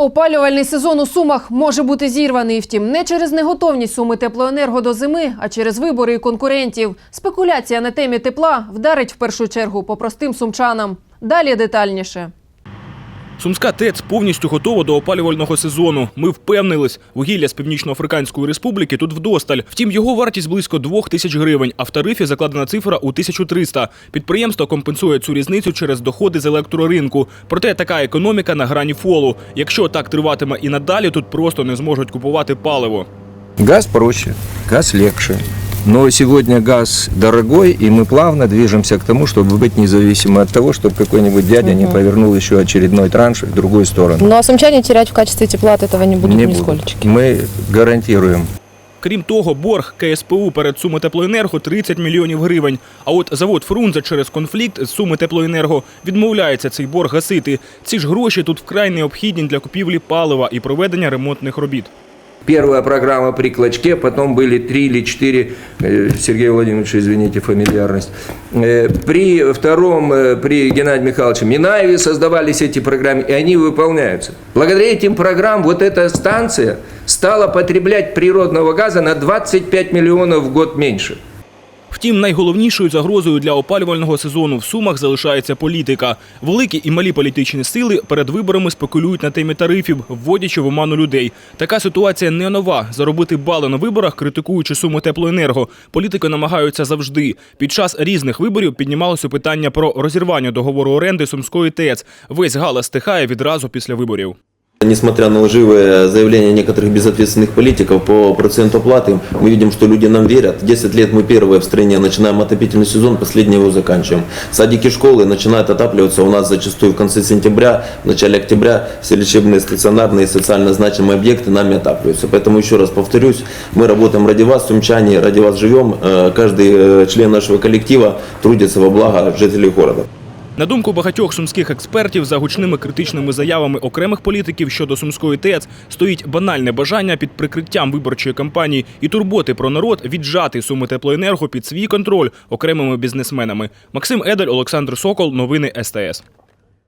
Опалювальний сезон у Сумах може бути зірваний. Втім, не через неготовність суми теплоенерго до зими, а через вибори і конкурентів. Спекуляція на темі тепла вдарить в першу чергу по простим сумчанам. Далі детальніше. Сумська ТЕЦ повністю готова до опалювального сезону. Ми впевнились, вугілля з Північноафриканської республіки тут вдосталь. Втім, його вартість близько двох тисяч гривень, а в тарифі закладена цифра у 1300. Підприємство компенсує цю різницю через доходи з електроринку. Проте така економіка на грані фолу. Якщо так триватиме і надалі, тут просто не зможуть купувати паливо. Газ проще, газ легче. Но сегодня газ дорогой, и мы плавно движемся к тому, чтобы быть независимы от того, чтобы какой-нибудь дядя не повернул еще очередной транш в другую сторону. Ну а сумчане терять в качестве тепла от этого не будут Не нисколечки. будут. Мы гарантируем Крім того, борг КСПУ перед Суми Теплоенерго 30 мільйонів гривень. А от завод Фрунзе через конфлікт з Суми Теплоенерго відмовляється цей борг гасити. Ці ж гроші тут вкрай необхідні для купівлі палива і проведення ремонтних робіт. Первая программа при Клочке, потом были три или четыре, э, Сергей Владимирович, извините, фамильярность. Э, При втором, э, при Геннадии Михайловиче Минаеве создавались эти программы, и они выполняются. Благодаря этим программам вот эта станция стала потреблять природного газа на 25 миллионов в год меньше. Втім, найголовнішою загрозою для опалювального сезону в Сумах залишається політика. Великі і малі політичні сили перед виборами спекулюють на темі тарифів, вводячи в оману людей. Така ситуація не нова. Заробити бали на виборах, критикуючи Суми Теплоенерго. Політики намагаються завжди. Під час різних виборів піднімалося питання про розірвання договору оренди Сумської ТЕЦ. Весь галас стихає відразу після виборів. Несмотря на лживые заявления некоторых безответственных политиков по проценту оплаты, мы видим, что люди нам верят. 10 лет мы первые в стране начинаем отопительный сезон, последний его заканчиваем. Садики, школы начинают отапливаться у нас зачастую в конце сентября, в начале октября. Все лечебные, стационарные, социально значимые объекты нами отапливаются. Поэтому еще раз повторюсь, мы работаем ради вас, сумчане, ради вас живем. Э, Каждый э, член нашего коллектива трудится во благо жителей города. На думку багатьох сумських експертів, за гучними критичними заявами окремих політиків щодо сумської ТЕЦ стоїть банальне бажання під прикриттям виборчої кампанії і турботи про народ віджати суми теплоенерго під свій контроль окремими бізнесменами. Максим Едель, Олександр Сокол, новини СТС.